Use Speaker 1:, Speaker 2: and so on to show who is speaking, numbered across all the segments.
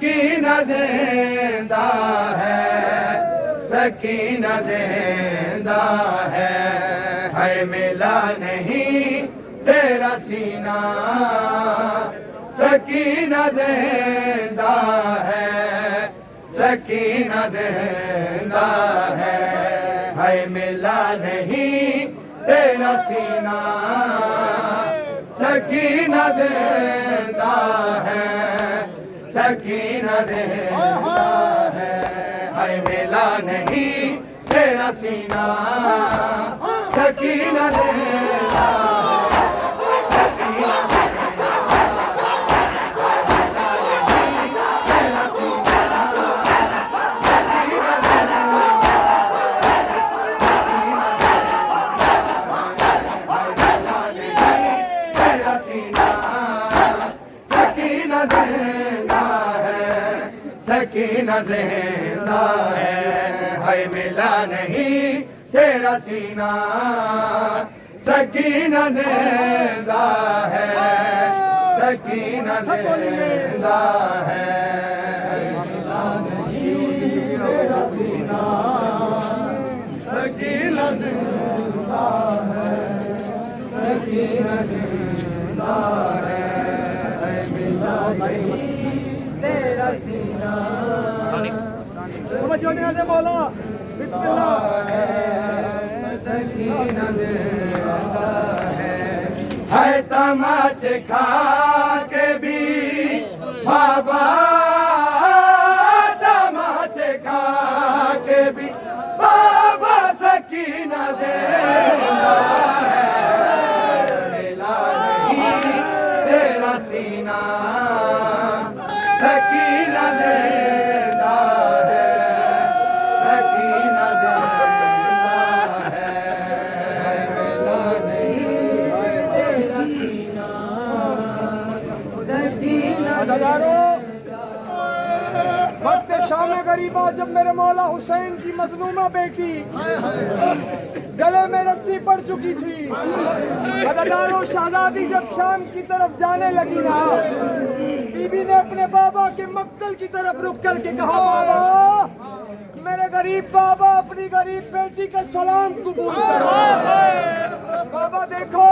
Speaker 1: سکینہ زندہ ہے، سکینہ زندہ ہے۔ ہے ملا نہیں تیرا سینہ، سکینہ زندہ ہے، سکینہ زندہ ہے۔ ہے ملا نہیں تیرا سینہ، سکینہ زندہ ہے۔ سکینہ زندہ ہے۔ ہے ملا نہیں تیرا سینہ۔ سکینہ زندہ تیرا سکینہ زندہ سکینہ زندہ ہے۔ ہے ملا نہیں، تیرا سینہ سکینہ زندہ ہے۔ سکینہ زندہ ہے۔ تیرا سینہ سکینہ زندہ ہے سکینہ زندہ ہے۔ ہے ملا نہیں۔ تیرا سینہ
Speaker 2: توجہ نہیں آتے مولا بسم اللہ
Speaker 1: سکینہ زندہ ہے ہے تماچے کھا کے بھی بابا
Speaker 2: ہزاروں۔ وقت شام غریبا جب میرے مولا حسین کی مظلومہ بیٹی گلے میں رسی پڑ چکی تھی۔ ہزاروں شہزادی جب شام کی طرف جانے لگی نا، بی بی نے اپنے بابا کے مقتل کی طرف رک کر کے کہا، بابا، میرے غریب بابا، اپنی غریب بیٹی کا سلام قبول کرو۔ بابا، دیکھو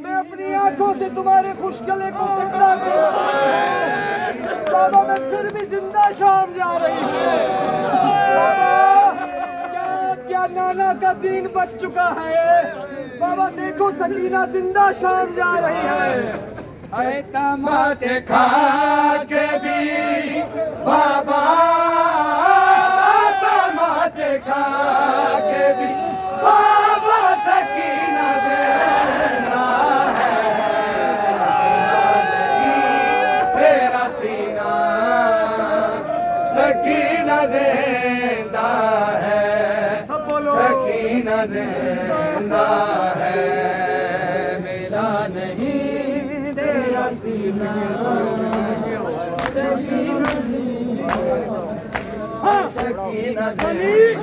Speaker 2: میں اپنی آنکھوں سے تمہارے خوش گلے کو زندہ کروں بابا، میں پھر بھی زندہ شام جا رہی ہوں۔ بابا، کیا کیا نانا کا دین بچ چکا ہے؟ بابا، دیکھو، سکینہ زندہ شام جا رہی ہے۔
Speaker 1: ہے تماچے کھا کے بھی بابا۔ سکینہ زندہ ہے ملا نہیں تیرا سینہ سکینہ زندہ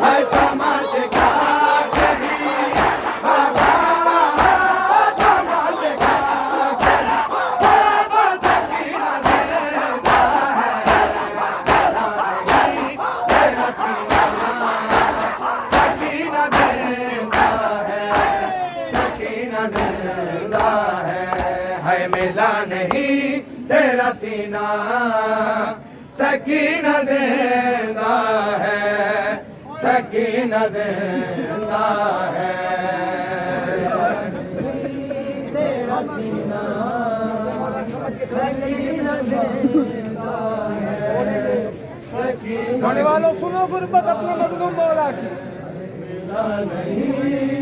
Speaker 1: ہے سکینہ زندہ ہے ہے ملا نہیں تیرا سینہ سکینہ زندہ ہے سکینہ زندہ ہے تیرا سینہ سکینہ زندہ ہے سکینہ
Speaker 2: گانے والوں سنو غربت اپنے مظلوم مولا کی۔
Speaker 1: تیرا سینہ سکینہ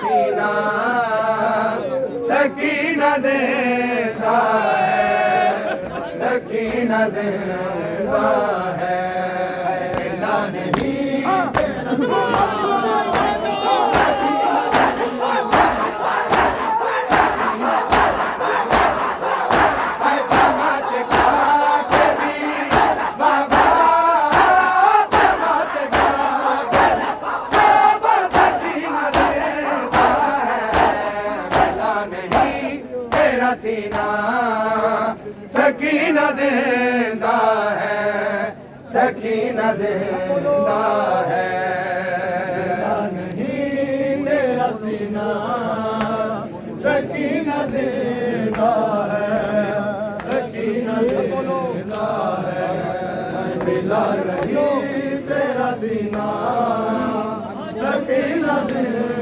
Speaker 1: سینا سکینہ دیتا ہے سکینہ دیتا ہے۔ سینہ سکینہ دیندہ ہے، سکینہ دیندہ ہے۔ نہیں، تیرا سینہ، سکینہ دیندہ ہے، سکینہ دیندہ ہے۔ ملا نہیں، تیرا سینہ، سکینہ دیندہ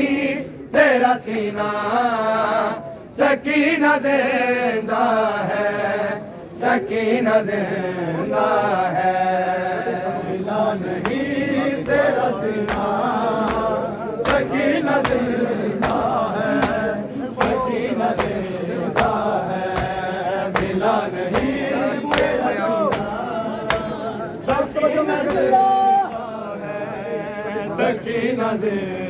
Speaker 1: نہیں تیرا سینہ سکینہ دیتا ہے سکینہ دیتا ہے ملا نہیں تیرا سینہ سکینہ دیتا ہے سکینہ دیتا ہے ملا نہیں تیرا سینہ سکینہ زندہ ہے سکینہ کٹے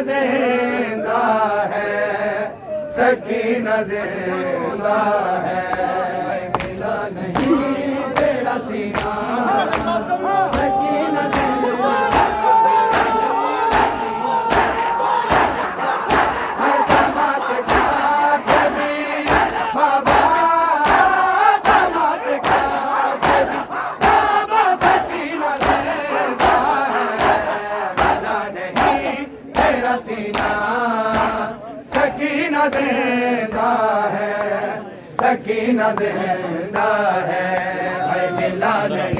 Speaker 1: زندہ ہے سکینہ زندہ ہے۔ ہے زندہ ہے۔ بھائی ملا نہیں